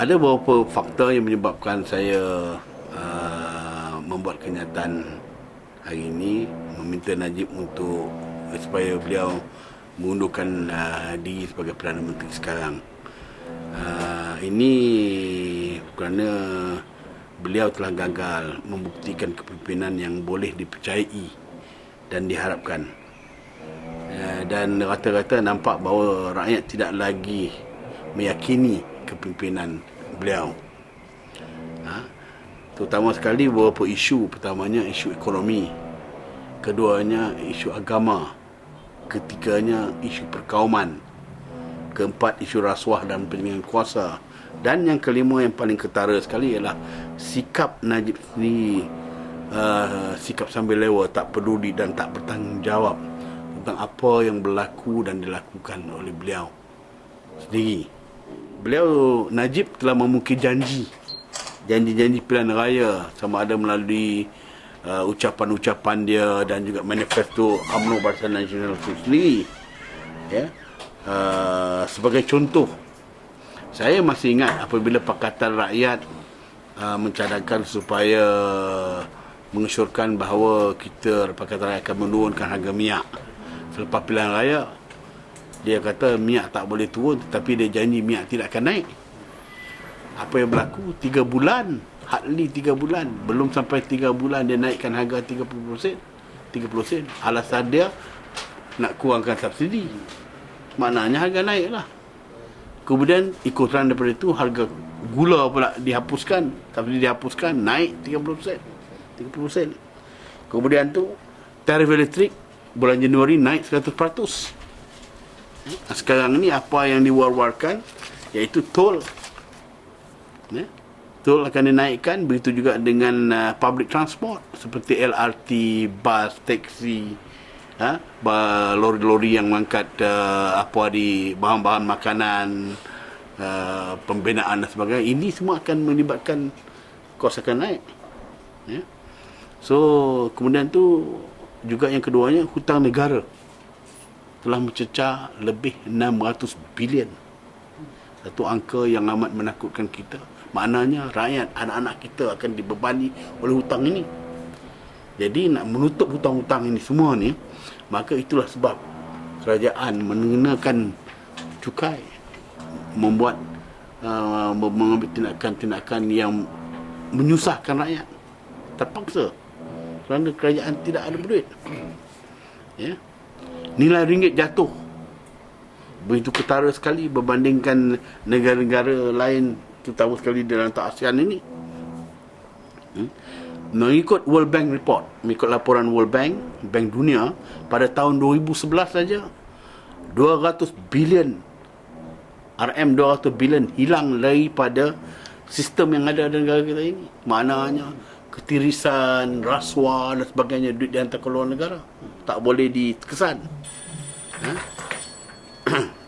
ada beberapa faktor yang menyebabkan saya uh, membuat kenyataan hari ini meminta Najib untuk supaya beliau mengundurkan uh, diri sebagai Perdana Menteri sekarang. Uh, ini kerana beliau telah gagal membuktikan kepimpinan yang boleh dipercayai dan diharapkan. Uh, dan rata-rata nampak bahawa rakyat tidak lagi meyakini kepimpinan beliau. Ha? Terutama sekali beberapa isu. Pertamanya isu ekonomi. Keduanya isu agama. Ketiganya isu perkauman. Keempat isu rasuah dan penjengan kuasa. Dan yang kelima yang paling ketara sekali ialah sikap Najib sendiri. Uh, sikap sambil lewa tak peduli dan tak bertanggungjawab tentang apa yang berlaku dan dilakukan oleh beliau sendiri beliau Najib telah memukir janji. Janji-janji pilihan raya sama ada melalui uh, ucapan-ucapan dia dan juga manifesto UMNO Barisan Nasional itu sendiri. Ya. Uh, sebagai contoh saya masih ingat apabila Pakatan Rakyat uh, mencadangkan supaya mengesyorkan bahawa kita Pakatan Rakyat akan menurunkan harga minyak selepas pilihan raya dia kata minyak tak boleh turun tetapi dia janji minyak tidak akan naik. Apa yang berlaku? Tiga bulan. Hardly tiga bulan. Belum sampai tiga bulan dia naikkan harga 30%. 30%. Alasan dia nak kurangkan subsidi. Maknanya harga naik lah. Kemudian ikutan daripada itu harga gula pula dihapuskan. Subsidi dihapuskan. Naik 30%. 30%. Kemudian tu tarif elektrik bulan Januari naik 100%. Sekarang ni apa yang diwar-warkan iaitu tol. Ya? Tol akan dinaikkan begitu juga dengan uh, public transport seperti LRT, bus, taxi, ha? lori-lori yang mengangkat uh, apa di bahan-bahan makanan, uh, pembinaan dan sebagainya. Ini semua akan melibatkan kos akan naik. Ya? So, kemudian tu juga yang keduanya hutang negara telah mencecah lebih 600 bilion. Satu angka yang amat menakutkan kita. Maknanya rakyat, anak-anak kita akan dibebani oleh hutang ini. Jadi nak menutup hutang-hutang ini semua ni, maka itulah sebab kerajaan mengenakan cukai membuat uh, mengambil tindakan-tindakan yang menyusahkan rakyat terpaksa kerana kerajaan tidak ada duit ya yeah nilai ringgit jatuh. Begitu ketara sekali berbandingkan negara-negara lain terutama sekali dalam tak ASEAN ini. Hmm? mengikut World Bank report mengikut laporan World Bank Bank Dunia pada tahun 2011 saja 200 bilion RM 200 bilion hilang daripada sistem yang ada di negara kita ini. Maknanya ketirisan, rasuah dan sebagainya duit dihantar ke luar negara tak boleh dikesan. Ha?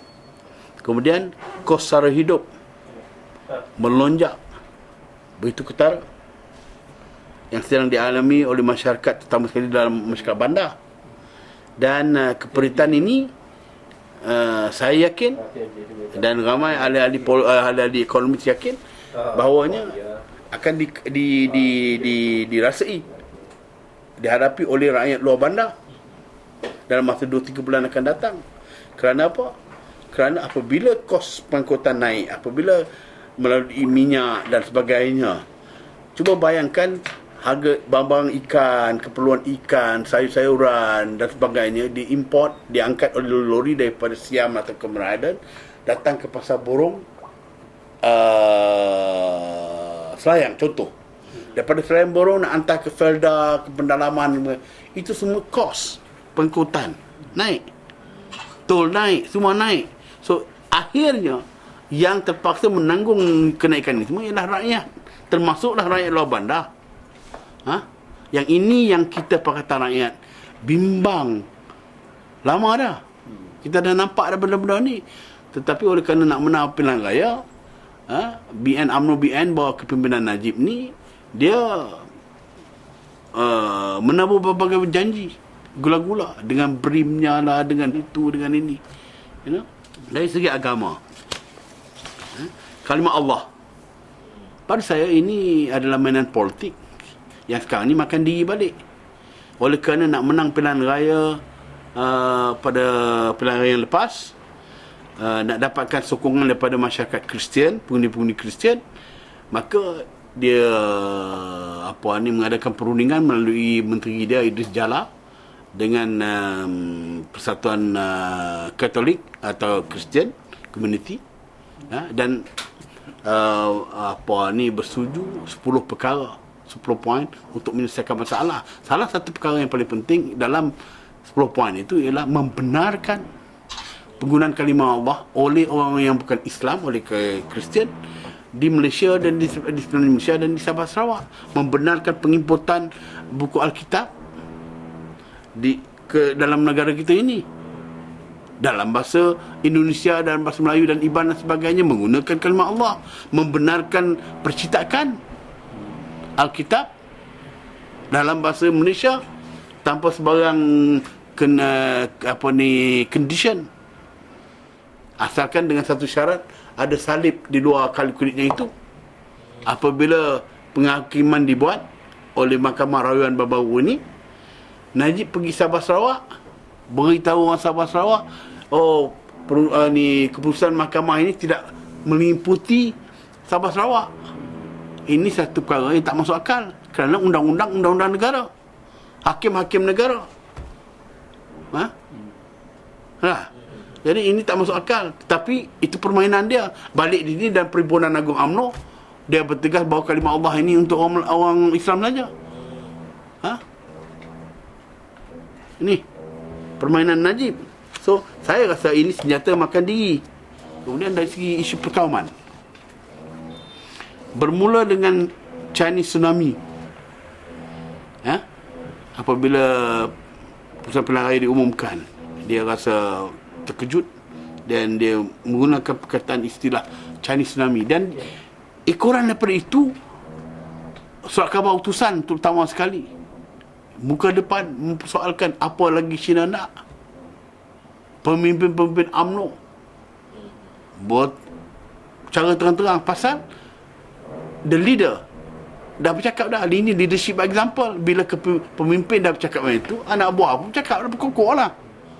kemudian kos sara hidup. Melonjak. Begitu ketara. Yang sedang dialami oleh masyarakat terutama sekali dalam masyarakat bandar. Dan uh, keperitan ini uh, saya yakin dan ramai ahli-ahli uh, ahli-ahli ekonomi yakin bahawanya akan di, di, di, di, dirasai dihadapi oleh rakyat luar bandar dalam masa 2-3 bulan akan datang. Kerana apa? kerana apabila kos pengangkutan naik apabila melalui minyak dan sebagainya cuba bayangkan harga barang-barang ikan keperluan ikan sayur-sayuran dan sebagainya diimport diangkat oleh lori daripada Siam atau Kemeraidan datang ke pasar burung uh, Selayang contoh. Daripada Selayang Borong nak hantar ke Felda ke pendalaman itu semua kos pengkutan. Naik. Tol naik semua naik. So akhirnya yang terpaksa menanggung kenaikan ini semua ialah rakyat. Termasuklah rakyat luar bandar. Ha? yang ini yang kita Pakatan Rakyat. Bimbang. Lama dah. Kita dah nampak dah benda-benda ni. Tetapi oleh kerana nak menang pilihan raya ha, BN UMNO BN bawa kepimpinan Najib ni dia uh, menabur berbagai janji gula-gula dengan brimnya lah dengan itu dengan ini. You know? Dari segi agama. Ha? kalimat Allah. Pada saya ini adalah mainan politik. Yang sekarang ni makan diri balik. Oleh kerana nak menang pilihan raya uh, pada pilihan raya yang lepas uh, nak dapatkan sokongan daripada masyarakat Kristian pengundi-pengundi Kristian maka dia apa ni mengadakan perundingan melalui menteri dia Idris Jala dengan um, persatuan uh, Katolik atau Kristian community ha? dan uh, apa ni bersetuju 10 perkara 10 poin untuk menyelesaikan masalah salah satu perkara yang paling penting dalam 10 poin itu ialah membenarkan penggunaan kalimah Allah oleh orang yang bukan Islam oleh Kristian di Malaysia dan di, di Malaysia dan di Sabah Sarawak membenarkan pengimportan buku Alkitab di ke dalam negara kita ini. Dalam bahasa Indonesia dan bahasa Melayu dan Iban dan sebagainya menggunakan kalimat Allah membenarkan percetakan Alkitab dalam bahasa Malaysia tanpa sebarang kena apa ni condition. Asalkan dengan satu syarat ada salib di luar kali kulitnya itu. Apabila penghakiman dibuat oleh mahkamah rayuan baru-baru ini Najib pergi Sabah Sarawak beritahu orang Sabah Sarawak oh per, uh, ni keputusan mahkamah ini tidak meliputi Sabah Sarawak ini satu perkara yang tak masuk akal kerana undang-undang undang-undang negara hakim-hakim negara ha? Ha? Jadi ini tak masuk akal. Tapi itu permainan dia. Balik di sini dan Perhimpunan Agung AMNO dia bertegas bahawa kalimah Allah ini untuk orang, orang Islam saja. Ha? Ini permainan Najib. So, saya rasa ini senjata makan diri. Kemudian dari segi isu perkauman. Bermula dengan Chinese tsunami. Ha? Apabila pusat pilihan raya diumumkan, dia rasa terkejut dan dia menggunakan perkataan istilah Chinese tsunami dan ekoran daripada itu surat khabar utusan terutama sekali muka depan mempersoalkan apa lagi China nak pemimpin-pemimpin UMNO. Buat cara terang-terang. Pasal the leader dah bercakap dah. Ini leadership example. Bila ke pemimpin dah bercakap macam itu anak buah pun cakap dah berkokok lah.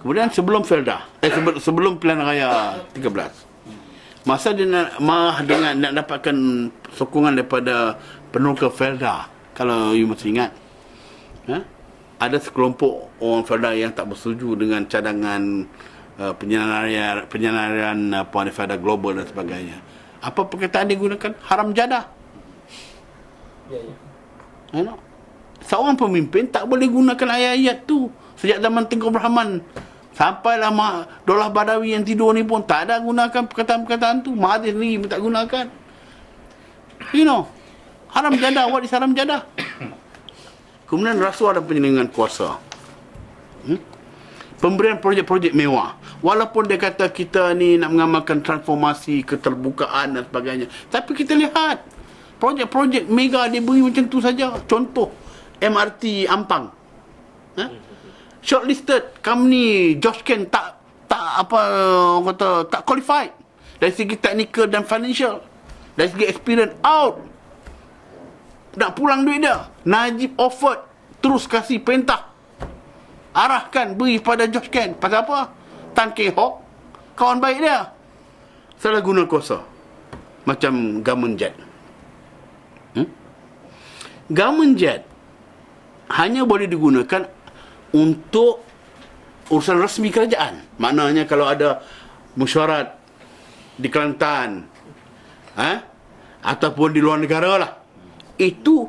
Kemudian sebelum Felda, eh sebelum, pilihan raya 13. Masa dia nak marah dengan nak dapatkan sokongan daripada penuka Felda, kalau you masih ingat. Ha? Ada sekelompok orang Felda yang tak bersetuju dengan cadangan uh, apa uh, Felda global dan sebagainya. Apa perkataan dia gunakan? Haram jadah. Ya, ya. You know? Seorang pemimpin tak boleh gunakan ayat-ayat tu sejak zaman Tengku Brahman Sampailah mak Dolah Badawi yang tidur ni pun tak ada gunakan perkataan-perkataan tu. Mahathir ni pun tak gunakan. You know. Haram jadah. What is haram jadah? Kemudian rasuah dan penyelenggan kuasa. Hmm? Pemberian projek-projek mewah. Walaupun dia kata kita ni nak mengamalkan transformasi, keterbukaan dan sebagainya. Tapi kita lihat. Projek-projek mega dia beri macam tu saja. Contoh. MRT Ampang. Ha? shortlisted company Josh Ken tak tak apa kata tak qualified dari segi technical dan financial dari segi experience out nak pulang duit dia. Najib offered terus kasih pentah arahkan beri pada Josh Ken. Pasal apa? Tan Keng Hock. Kawan baik dia. Salah guna kuasa. Macam government jet. Hmm? government jet hanya boleh digunakan untuk urusan resmi kerajaan. Maknanya kalau ada mesyuarat di Kelantan eh, ataupun di luar negara lah. Itu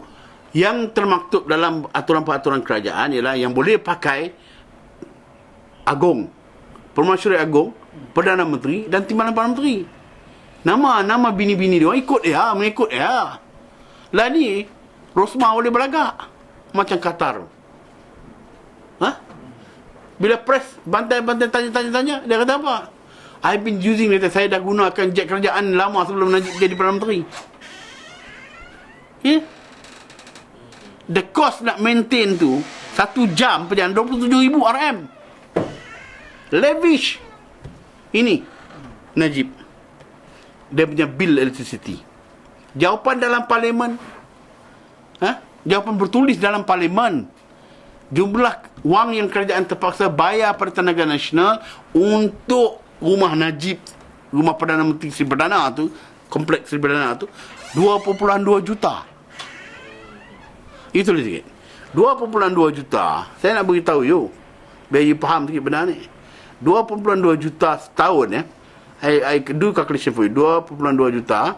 yang termaktub dalam aturan-peraturan kerajaan ialah yang boleh pakai agung, permasyurat agung, Perdana Menteri dan Timbalan Perdana Menteri. Nama nama bini-bini dia ikut ya, mengikut ya. Lah ni Rosma boleh berlagak macam Qatar. Ha? Bila press bantai-bantai tanya-tanya-tanya, dia kata apa? I've been using it. Saya dah gunakan jet kerajaan lama sebelum Najib jadi Perdana Menteri. Yeah? The cost nak maintain tu, satu jam perjalanan 27 ribu RM. Lavish. Ini, Najib. Dia punya bill electricity. Jawapan dalam parlimen. Ha? Jawapan bertulis dalam parlimen. Jumlah wang yang kerajaan terpaksa bayar pada tenaga nasional untuk rumah Najib, rumah Perdana Menteri Sri Perdana tu, kompleks Sri Perdana tu, 2.2 juta. Itu sikit. 2.2 juta. Saya nak beritahu you. Biar you faham sikit benda ni. 2.2 juta setahun ya. I, I do calculation for you. 2.2 juta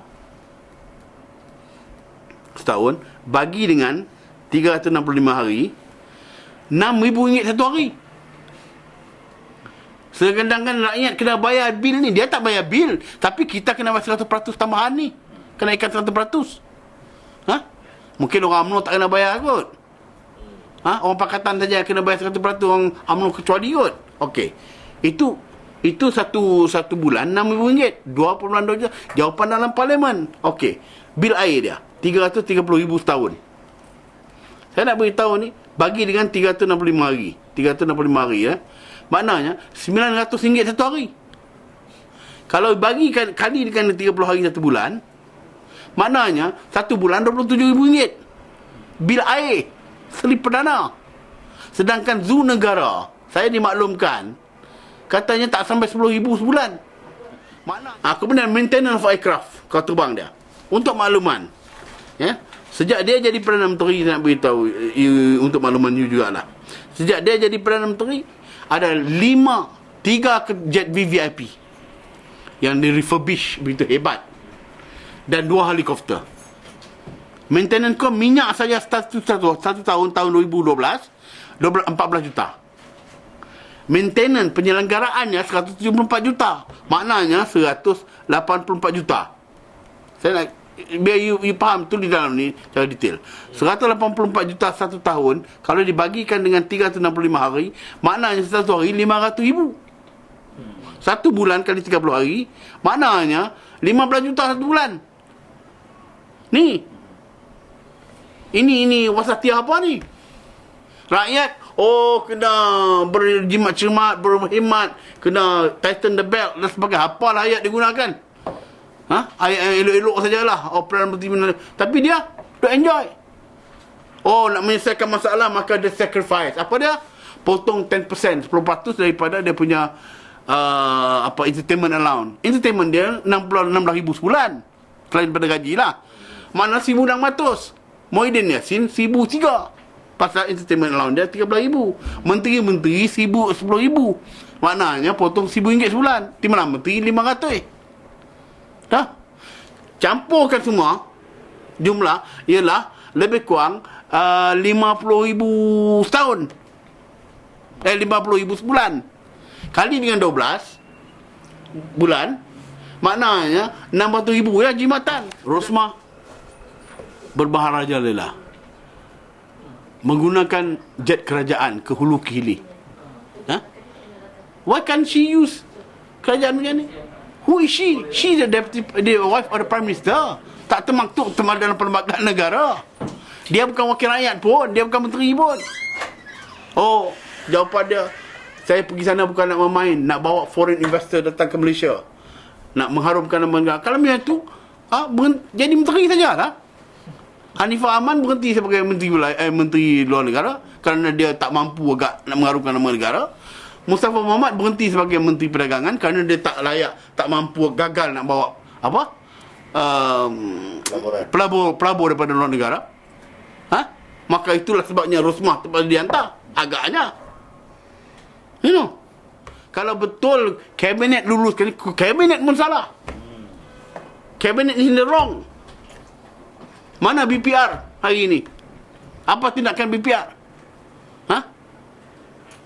setahun bagi dengan 365 hari RM6,000 satu hari. Sedangkan rakyat kena bayar bil ni. Dia tak bayar bil. Tapi kita kena bayar 100% tambahan ni. Kenaikan 100%. Mungkin orang UMNO tak kena bayar kot. Ha? Orang pakatan saja kena bayar 100% orang UMNO kecuali kot. Okey. Itu itu satu satu bulan RM6,000. 2.2 juta. Jawapan dalam parlimen. Okey. Bil air dia. RM330,000 setahun. Saya nak beritahu ni. Bagi dengan 365 hari. 365 hari ya. Maknanya RM900 satu hari. Kalau bagi kali dengan 30 hari satu bulan. Maknanya satu bulan RM27,000. Bil air. Selip perdana. Sedangkan zoo negara. Saya dimaklumkan. Katanya tak sampai RM10,000 sebulan. Makna, aku benar maintenance of aircraft. Kau terbang dia. Untuk makluman. Ya. Sejak dia jadi Perdana Menteri, saya nak beritahu uh, untuk makluman you jugalah. Sejak dia jadi Perdana Menteri, ada lima, tiga jet VVIP yang di refurbish begitu hebat. Dan dua helikopter. Maintenance kau minyak saja satu, satu, satu tahun, tahun 2012, 14 juta. Maintenance penyelenggaraannya 174 juta. Maknanya 184 juta. Saya nak biar you, you faham tu di dalam ni secara detail 184 juta satu tahun kalau dibagikan dengan 365 hari maknanya satu hari 500 ribu satu bulan kali 30 hari maknanya 15 juta satu bulan ni ini ini wasatia apa ni rakyat Oh kena berjimat cermat Berhemat Kena tighten the belt Dan sebagainya Apa lah ayat digunakan Ha? Ayat yang elok-elok sajalah. Oh, Perdana Menteri mana. Tapi dia, dia enjoy. Oh, nak menyelesaikan masalah, maka dia sacrifice. Apa dia? Potong 10%, 10% daripada dia punya uh, apa entertainment allowance. Entertainment dia 66 ribu sebulan. Selain daripada gaji lah. Mana 1,600. Moiden Yassin 1,003. Pasal entertainment allowance dia 13 ribu. Menteri-menteri 10 ribu. Maknanya potong 1,000 ringgit sebulan. Timbalan menteri 500 eh. Ha? Campurkan semua jumlah ialah lebih kurang uh, 50 ribu setahun. Eh 50 ribu sebulan. Kali dengan 12 bulan maknanya 600 ribu ya jimatan. Rosma berbaharaja lelah menggunakan jet kerajaan ke hulu ke hilir. Ha? Why can't she use kerajaan macam ni? Who is she? She the deputy, the wife of the prime minister. Tak termaktub teman dalam perlembagaan negara. Dia bukan wakil rakyat pun. Dia bukan menteri pun. Oh, jawapan dia. Saya pergi sana bukan nak bermain. Nak bawa foreign investor datang ke Malaysia. Nak mengharumkan nama negara. Kalau macam tu, ha, jadi menteri saja lah. Hanifah Aman berhenti sebagai menteri, eh, menteri luar negara. Kerana dia tak mampu agak nak mengharumkan nama negara. Mustafa Muhammad berhenti sebagai Menteri Perdagangan kerana dia tak layak, tak mampu, gagal nak bawa apa? Um, pelabur pelabur daripada luar negara. Ha? Maka itulah sebabnya Rosmah terpaksa dihantar. Agaknya. You know. Kalau betul kabinet luluskan kabinet pun salah. Kabinet is in the wrong. Mana BPR hari ini? Apa tindakan BPR?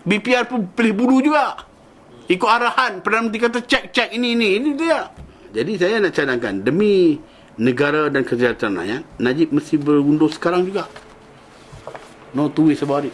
BPR pun pilih bulu juga. Ikut arahan Perdana Menteri kata cek-cek ini ini ini dia. Jadi saya nak cadangkan demi negara dan kesejahteraan rakyat, Najib mesti berundur sekarang juga. No two ways about it.